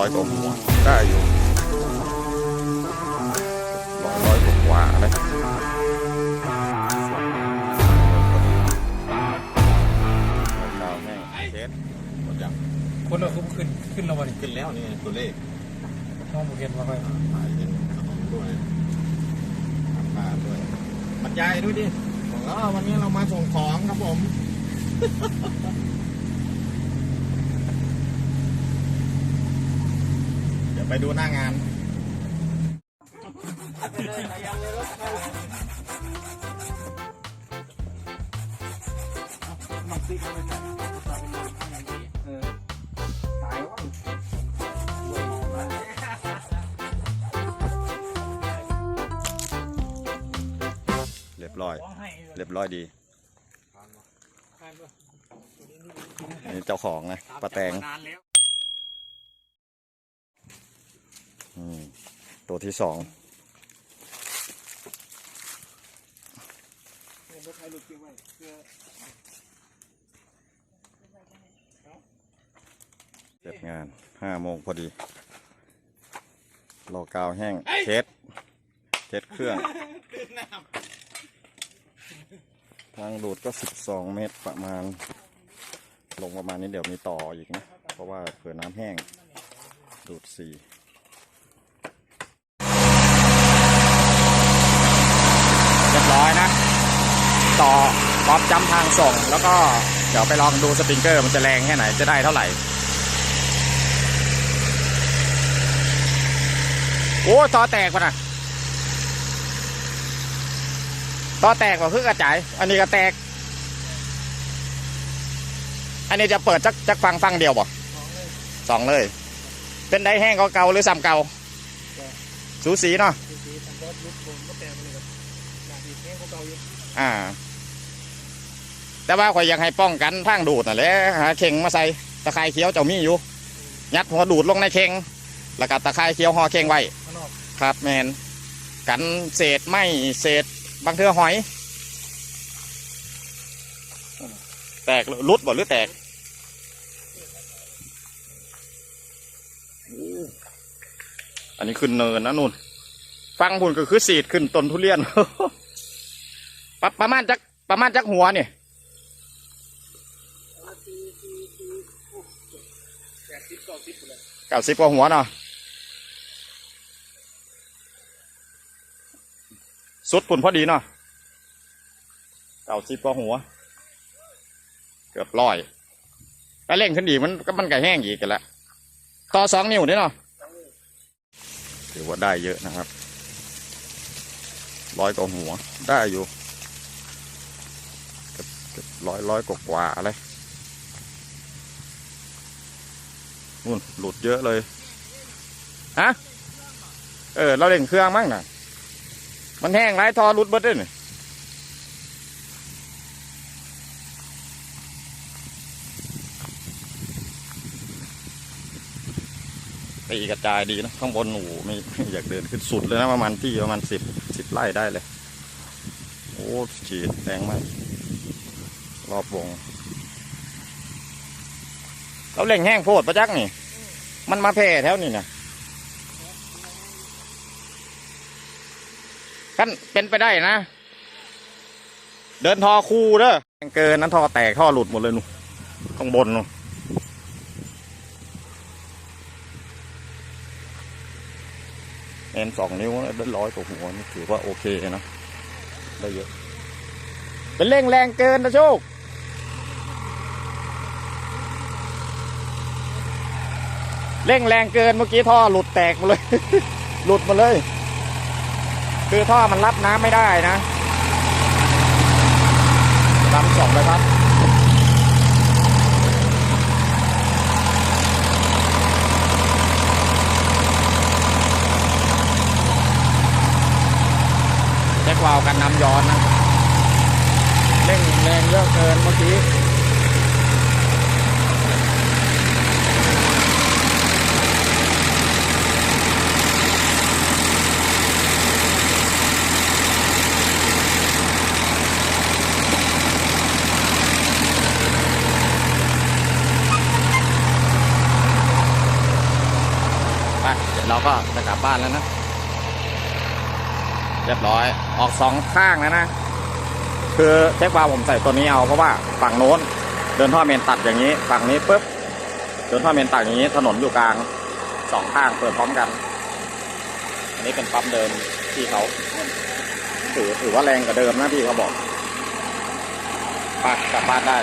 ร้อยกว่าหัวได้อยู่ร้อยร้อยกว่ากว่าเลยข้าวแห้งเช็ดหมดยังคนเราคุ้มขึ้นขึ้นแล้ววันนี้ขึ้นแล้วนี่ตัวเลขน้องบุเรียนมาค่อยหมายถึงขนมด้วยทำบ้านด้วยบรรยายด้วยดิบอกแล้ววันนี้เรามาส่งของครับผม เดี๋ยว ไปดูหน้างานเรียบร้อย เรียบร้อยดีนี่เจ้าของนะปลาแตง นานแล้ว อืม ตัวที่สองเสร็จงานห้าโมงพอดี รอกาวแห้งเช็ดเช็ดเครื่อง ทางดูดก็สิบสองเมตรประมาณ ลงประมาณนี้เดี๋ยวมีต่ออีกนะ เพราะว่าเผื่อน้ำแห้ง ดูดสี่เรียบร้อยนะ ต่อพร้อมจำทางส่ง แล้วก็เดี๋ยวไปลองดูสปริงเกอร์มันจะแรงแค่ไหนจะได้เท่าไหร่ โอ้ต่อแตกป่ะนะต่อแตกกว่าเพื่อกระจาย อันนี้ก็แตก อันนี้จะเปิดจักจักฟังฟังเดียวบ่สองเลย เป็นได้แห้งก็เก่าหรือซ้ำเก่าสูสีเนาะสีสีทำรถลุกโดนก็แปลงมาเลยครับนาทีแห้งเขาเก่าอยู่อ่า แต่ว่าข่อยยังให้ป้องกันทางดูดน่ะแหละหาเข่งมาใส่ตะไคร้เขียวเจ้ามีอยู่ยัดหัวดูดลงในเข่งแล้วก็ตะไคร้เขียวห่อเข่งไว้ข้างนอกครับแมนกันเศษไม่เศษบางเทือหอย แตกหรือรุดบ่หรือแตกอันนี้ขึ้นเนินนะนุ่นฟังพุ่นก็คือสีดขึ้นต้นทุเรียนปะประมาณจักประมาณจักหัวเนี่ย แปดสิบ เก้าสิบก้าสิบกว่าหัวเนาะสุดปุ่นพอดีเนาะเก้าสิบกว่าหัว เกือบร้อยแล้วเร่งขึ้นอีมันก็มันก็แห้งอีกกันละต่อสองนิ้วนี่เนาะถือว่าได้เยอะนะครับร้อยกว่าหัวได้อยู่เกือบร้อยร้อยกว่ากว่าๆเลย นู่นหลุดเยอะเลยฮะเออ เราเล่งเครื่องมั้งน่ะมันแห้งไรทอหลุดเบิดเลยนี่ตีกระจายดีนะ ข้างบนหนูไม่ไม่อยากเดินขึ้นสุดเลยนะ ประมาณที่ประมาณสิบสิบไร่ได้เลย โอ้ฉีดแรงมาก รอบวง เราเล่งแห้งโพดประจักษ์นี่ มันมาแพร่แถวนี้นะกันเป็นไปได้นะ เดินทอคู่เด้อเกินนั้นทอแตกท่อหลุดหมดเลยนู่นข้างบนนู่เอ็นสองนิ้วได้ร้อยกว่าหัวนี่ถือว่าโอเคนะ ได้เยอะ เป็นเร่งแรงเกินนะโชค เร่งแรงเกินเมื่อกี้ท่อหลุดแตกมดเลย หลุดมดเลย คือท่อมันรับน้ำไม่ได้นะลำสองเลยครับเช็ควาล์วกันน้ำย้อนนะ เร่งแรงเยอะเกินเมื่อกี้ เราก็จะกลับบ้านแล้วนะ เรียบร้อย ออกสองข้างแล้วนะ คือเช็ควาลผมใส่ตัวนี้เอาเพราะว่าฝั่งโน้น เดินท่อเมนตัดอย่างนี้ ฝั่งนี้ปุ๊บ เดินท่อเมนตัดอย่างนี้ ถนนอยู่กลางสองข้างเปิดพร้อมกัน อันนี้เป็นปั๊มเดิมที่เขาถือถือว่าแรงกว่าเดิมนะพี่เขาบอกไปกลับบ้านได้